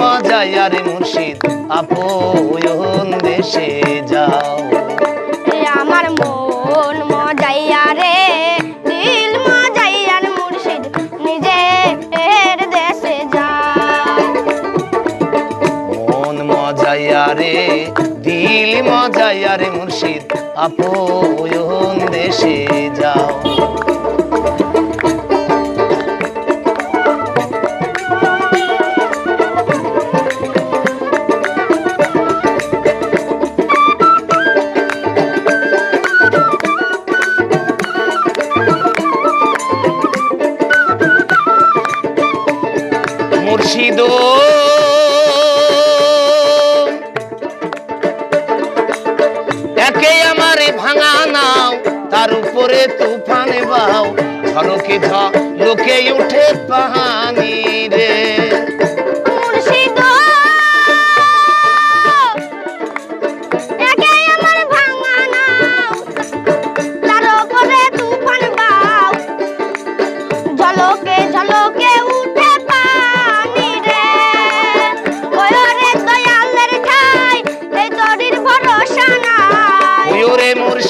মজাইয়া রে মুর্শিদ আপন দেশে যাও। আমার মন মজাইয়া রে দিল মজাইয়ার মুর্শিদ নিজে এর দেশে যায় মন মজাইয়া রে দিল মজাইয়া রে মুর্শিদ আপন দেশে যাও। মুর্শিদ। একে আমারে ভাঙা নাও, তার উপরে তুফান বাও। ঝলকে ঝ, লোকে উঠে পাহানি রে। মুর্শিদ!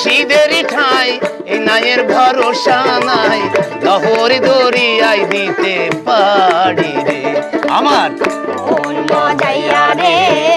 মুর্শিদের ঠাই, এই নায়ের ভরসা নাই। লহর দরিয়াই দিতে পারি রে। আমার মন মজাইয়া রে।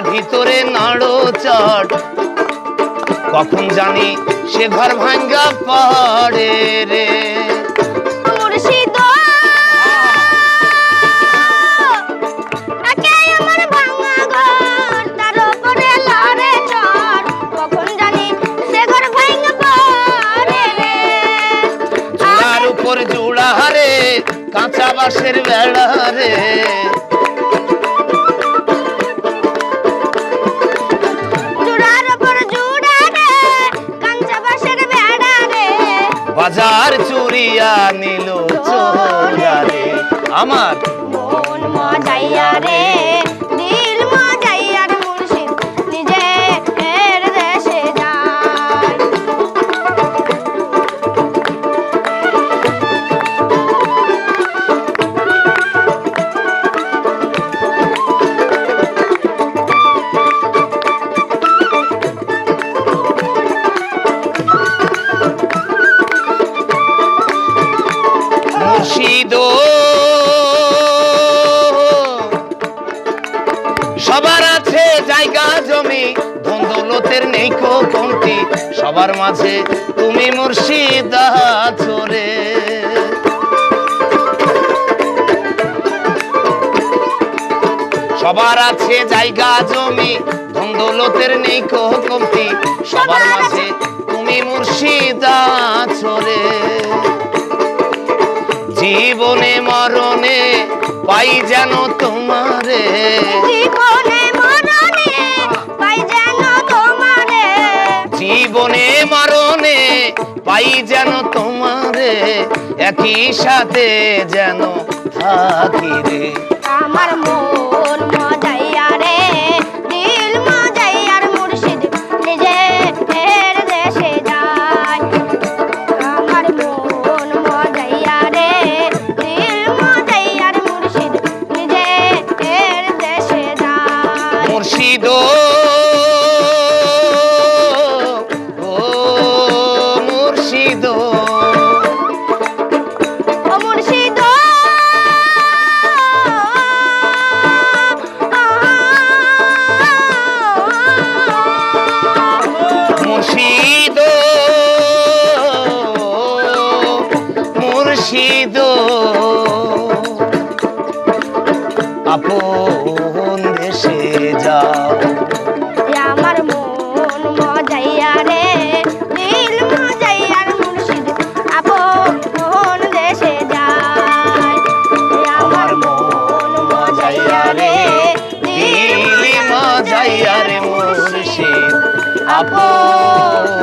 তার ভিতরে নাড়ো চট। কখন জানি সে ঘর ভাঙ্গা পড়ে রে। মুর্শিদ! একে আমার ভাঙা ঘর চুরিয়া নিল চোরা রে আমার মন মজাইয়া রে। সবার আছে জায়গা জমি ধন দৌলতের নেই কমতি সবার মাঝে তুমি মুর্শিদ আছো রে। সবার আছে জায়গা জমি ধন দৌলতের নেই কমতি সবার মাঝে তুমি মুর্শিদ আছো রে। জীবনে মরণে পাই যেন তোমারে জীবনে মরণে পাই যেন তোমারে। জীবনে মরণে পাই যেন তোমারে। একই সাথে যেন থাকি রে। তো আপন দেশে যাও। আমার মন মজাইয়া রে, দিল মজাইয়ার মুর্শিদ, আপন দেশে যায়। আমার মন মজাইয়া রে, দিল মজাইয়া রে মুর্শিদ, আপন